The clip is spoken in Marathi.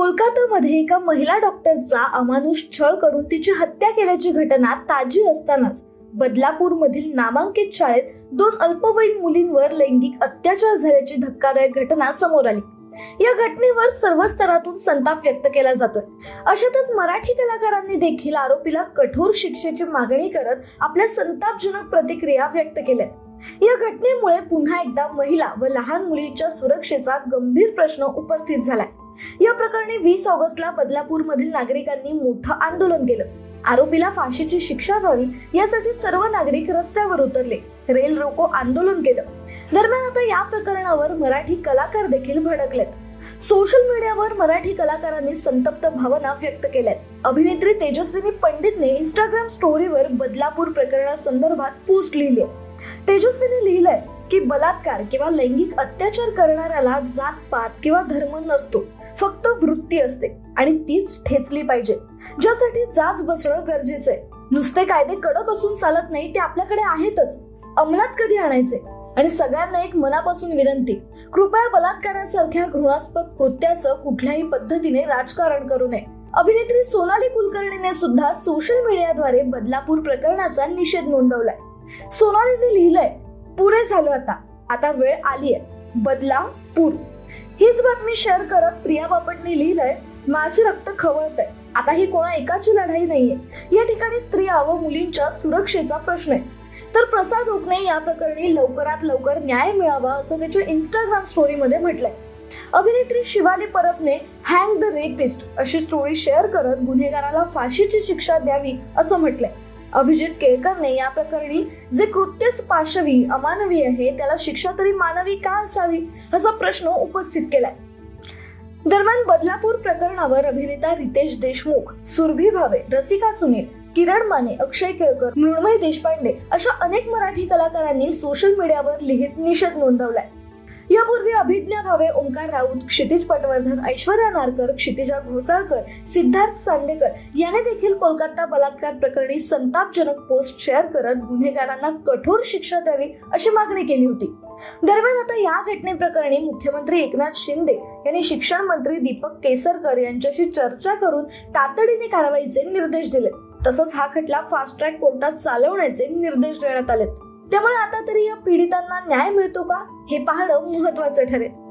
कोलकातामध्ये एका महिला डॉक्टरचा अमानुष छळ करून तिची हत्या केल्याची घटना ताजी असतानाच बदलापूरमधील नामांकित शाळेत दोन अल्पवयीन मुलींवर लैंगिक अत्याचार झाल्याची धक्कादायक घटना समोर आली. या घटनेवर सर्व स्तरातून संताप व्यक्त केला जातोय. अशातच मराठी कलाकारांनी देखील आरोपीला कठोर शिक्षेची मागणी करत आपल्या संतापजनक प्रतिक्रिया व्यक्त केल्या. या घटनेमुळे पुन्हा एकदा महिला व लहान मुलींच्या सुरक्षेचा गंभीर प्रश्न उपस्थित झालाय. या प्रकरणी वीस ऑगस्टला बदलापूरमधील नागरिकांनी मोठं आंदोलन केलं. आरोपीला फाशीची शिक्षा व्हावी यासाठी सर्व नागरिक रस्त्यावर उतरले. रेल रोको आंदोलन केलं. दरम्यान आता या प्रकरणावर मराठी कलाकार देखील भडकलेत. सोशल मीडियावर मराठी कलाकारांनी संतप्त भावना व्यक्त केल्यात. अभिनेत्री तेजस्विनी पंडितने इंस्टाग्राम स्टोरीवर बदलापूर प्रकरणासंदर्भात पोस्ट लिहिली. आहे. तेजस्वीने लिहिलंय की बलात्कार किंवा लैंगिक अत्याचार करणाऱ्याला जात पात किंवा धर्म नसतो. फक्त वृत्ती असते आणि तीच ठेचली पाहिजे. ज्यासाठी जाच बसणं गरजेचं आहे नुसते कायदे कडक असून चालत नाही ते आपल्याकडे आहेतच. अंमलात कधी आणायचे? आणि सगळ्यांना एक मनापासून विनंती कृपया बलात्कारासारख्या घृणास्पद कृत्याचं कुठल्याही पद्धतीने राजकारण करू नये. अभिनेत्री सोनाली कुलकर्णीने सुद्धा सोशल मीडियाद्वारे बदलापूर प्रकरणाचा निषेध नोंदवलाय. सोनालीने लिहिलंय पुरे झालं आता. आता वेळ आलीय. बदला पूर हीच बातमी शेअर करत प्रिया बापटने लिहिलंय माझे रक्त खवळतंय. आता ही कोणा एकाची लढाई नाहीये. या ठिकाणी स्त्रिया व मुलींच्या सुरक्षेचा प्रश्न आहे. तर प्रसाद ओकने या प्रकरणी लवकरात लवकर न्याय मिळावा असं त्याच्या इंस्टाग्राम स्टोरीमध्ये म्हटलंय. अभिनेत्री शिवाली परबने हँग द रेपिस्ट अशी स्टोरी शेअर करत गुन्हेगाराला फाशीची शिक्षा द्यावी असं म्हटलंय. अभिजित केळकरने या प्रकरणी जे कृत्यच पाशवी अमानवी आहे त्याला शिक्षा तरी मानवी का असावी असा प्रश्न उपस्थित केलाय. दरम्यान बदलापूर प्रकरणावर अभिनेता रितेश देशमुख सुरभी भावे रसिका सुनील किरण माने अक्षय केळकर मृण्मय देशपांडे अशा अनेक मराठी कलाकारांनी सोशल मीडियावर लिहित निषेध नोंदवलाय. यापूर्वी अभिज्ञा भावे ओंकार राऊत क्षितिज पटवर्धन ऐश्वर्या नारकर क्षितिजा घोसाळकर सिद्धार्थ सांडेकर याने देखील कोलकाता बलात्कार प्रकरणी संतापजनक पोस्ट शेअर करत गुन्हेगारांना कठोर शिक्षा द्यावी अशी मागणी केली होती. दरम्यान आता या घटनेप्रकरणी मुख्यमंत्री एकनाथ शिंदे यांनी शिक्षण मंत्री दीपक केसरकर यांच्याशी चर्चा करून तातडीने कारवाईचे निर्देश दिले. तसंच हा खटला फास्ट ट्रॅक कोर्टात चालवण्याचे निर्देश देण्यात आलेत. त्यामुळे आता तरी या पीडितांना न्याय मिळतो का? हे पाहणं महत्वाचं ठरेल.